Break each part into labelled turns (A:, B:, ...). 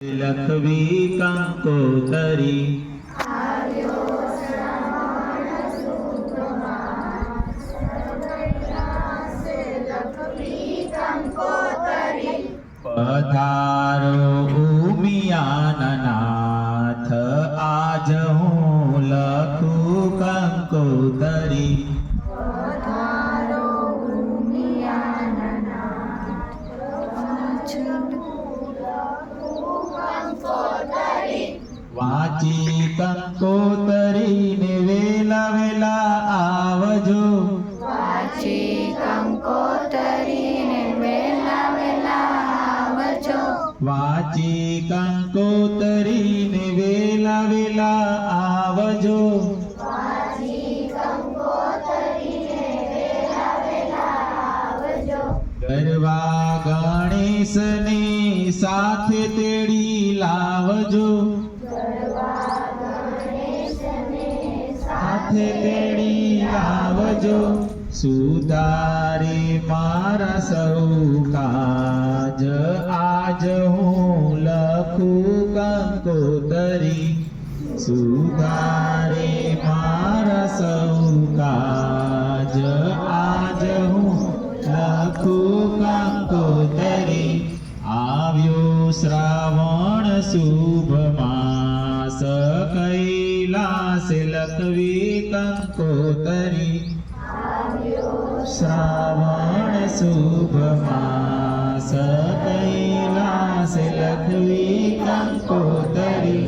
A: લખવી કંકોતરી પધારો ઉમિયાનાથ આવજો.
B: વાંચી કંકોતરીને વેલા વેલા આવજો
A: વાંચી કંકોતરીને વેલા આવજો. ગરવા ગણેશને સાથે તેડી લાવજો. સાથે તેડી લાવજો સુધારે મારા સૌ કાજ આજ હું લખું કંકોતરી સુધારે મારા સૌ કાજ આજ હું લખું કંકોતરી આવ્યો શ્રાવણ શુભ લખવી કંકોતરી શ્રાવણ શુભમાં લખવી કંકોતરી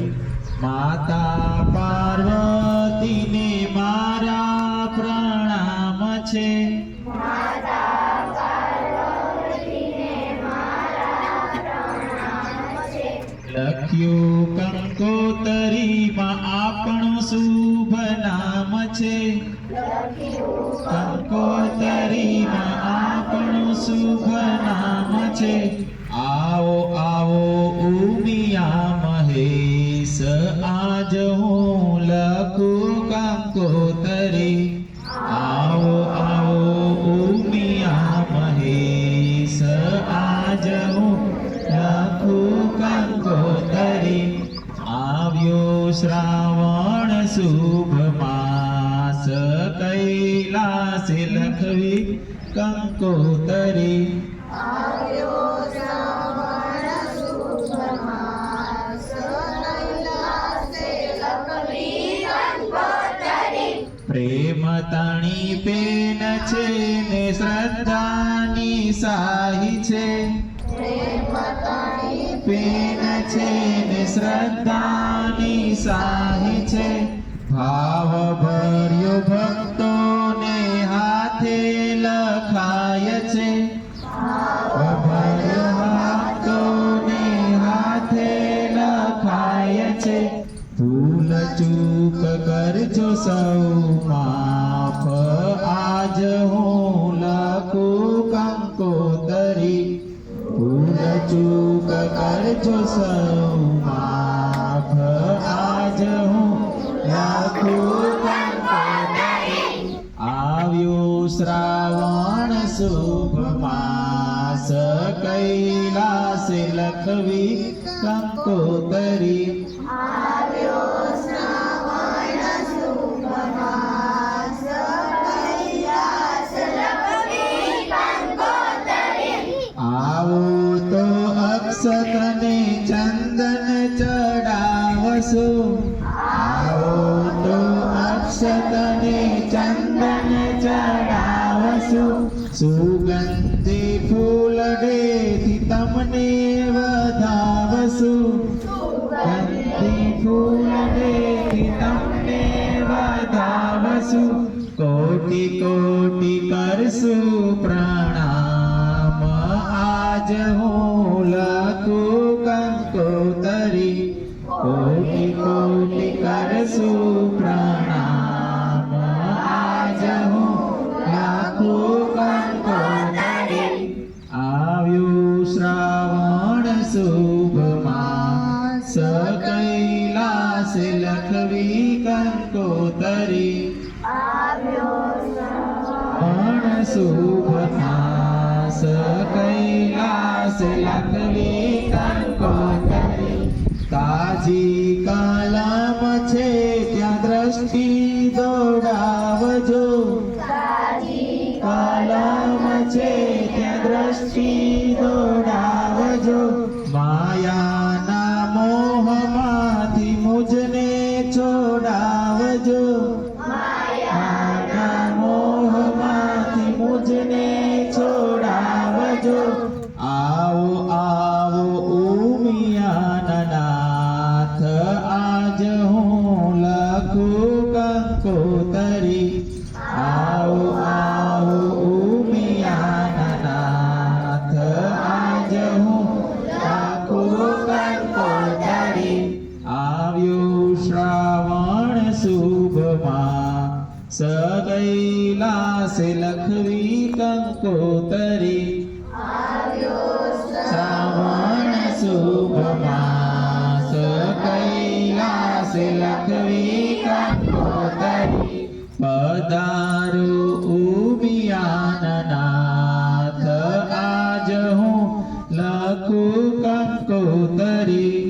A: માતા પાર્વતીને મારા પ્રણામ છે લખ્યું કંકોતરીમાં આપણું શુભ નામ છે. કંકોતરીમાં આપણું શુભ નામ છે. આવો આવો, ઉમિયા મહેશ, આજ હું લખું કંકોતરી આવો આવો, ઉમિયા મહેશ, આજ હું લખું કંકોતરી આવ્યો શ્રાવણ શુભ માસ કૈલાસ લખવી કંકોતરી. પ્રેમ તણી પેન છે ને શ્રદ્ધાની સાહી છે. પેન છે ને શ્રદ્ધાની સાહી છે. ભાવ ભર્યો ભક્તોને હાથે લખાય છે. ભક્તોને હાથે લખાય છે. ભૂલ ચૂક કરજો સૌ, માફ આજ હું લખું કંકોતરી. ભૂલ ચૂક કરજો સૌ માફ આવ્યો શ્રાવણ શુભ માસ કૈલાસ લખવી કંકોતરી આવો તો અક્ષતને ચંદન ચડાવશો. અક્ષતને ચંદન ચડાવશો સુગંધી ફૂલડેથી તમને વધાવશું ગંધી ફૂલડેથી તમને વધાવશું કોટી કોટી કરશું પ્રણામ આજ હું પણ શુભ કૈલાસ લખવી કંકોતરી કાજી કાલામ છે ત્યાં દ્રષ્ટિ દોડાવજો આવો આવો ઉમિયાના નાથ આજ હું લખું કંકોતરી. આવો આવો ઉમિયાના નાથ આજ હું લખું કંકોતરી. આવ્યું શ્રાવણ શુભમાં સગૈલા સે લખવી કંકોતરી. શ્રાવણ શુભમાં સગૈલા સે લખવી કંકોતરી પધારો ઉમિયાનાથ આજ હું લખું કંકોતરી